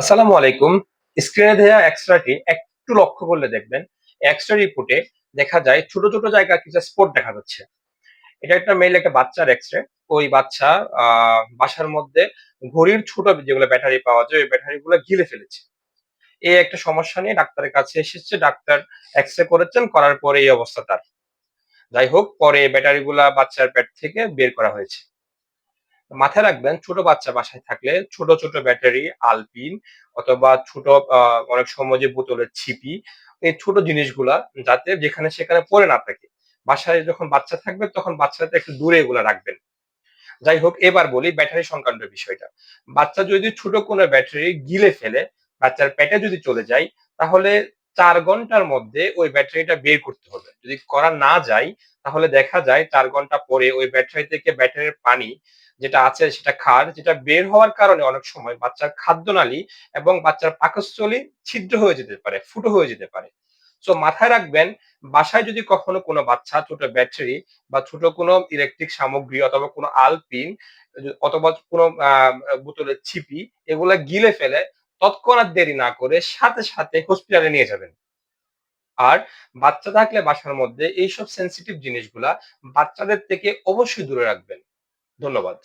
আসসালামু আলাইকুম। স্ক্রিনে দেওয়া এক্সট্রাটি একটু লক্ষ্য করলে দেখবেন। এক্সট্রা রিপোর্টে দেখা যায় ছোট ছোট জায়গায় কিছু স্পট দেখা যাচ্ছে। এটা একটা মেইল একটা বাচ্চার এক্সরে ওই বাচ্চা বাসার মধ্যে ঘড়ির ছোট যেগুলো ব্যাটারি পাওয়া যায়, ওই ব্যাটারি গুলো ফেলেছে। এই একটা সমস্যা নিয়ে ডাক্তারের কাছে এসেছে। ডাক্তার এক্সরে করেছেন, করার পরে এই অবস্থা তার। যাই হোক, পরে ব্যাটারি গুলা বাচ্চার পেট থেকে বের করা হয়েছে। মাথায় রাখবেন, ছোট বাচ্চা বাসায় থাকলে ছোট ছোট ব্যাটারি, আলপিন অথবা ছোট অনেক সময় যে বোতলের ছিপি, এই ছোট জিনিসগুলা যাতে যেখানে সেখানে পড়ে না থাকে। বাসায় যখন বাচ্চা থাকবে তখন বাচ্চাতে একটু দূরে এগুলা রাখবেন। যাই হোক, এবার বলি ব্যাটারি সংক্রান্ত বিষয়টা। বাচ্চা যদি ছোট কোনো ব্যাটারি গিলে ফেলে, বাচ্চার পেটে যদি চলে যায়, তাহলে চার ঘণ্টার মধ্যে ওই ব্যাটারিটা বের করতে হবে। যদি করা না যায়, তাহলে দেখা যায় চার ঘণ্টা পরে ওই ব্যাটারি থেকে ব্যাটারির পানি যেটা আছে সেটা খার যেটা বের হওয়ার কারণে অনেক সময় বাচ্চার খাদ্যনালী এবং বাচ্চার পাকস্থলী ছিদ্র হয়ে যেতে পারে, ফুটো হয়ে যেতে পারে। সো মাথায় রাখবেন, বাসায় যদি কখনো কোনো বাচ্চা, ছোট ব্যাটারি বা ছোট কোনো ইলেকট্রিক সামগ্রী অথবা কোনো আলপিন, অথবা কোনো বোতলের ছিপি, এগুলো গিলে ফেলে, তৎক্ষণাৎ দেরি না করে সাথে সাথে হসপিটালে নিয়ে যাবেন। আর বাচ্চা থাকলে বাসার মধ্যে এইসব সেন্সিটিভ জিনিসগুলা বাচ্চাদের থেকে অবশ্যই দূরে রাখবেন। ধন্যবাদ।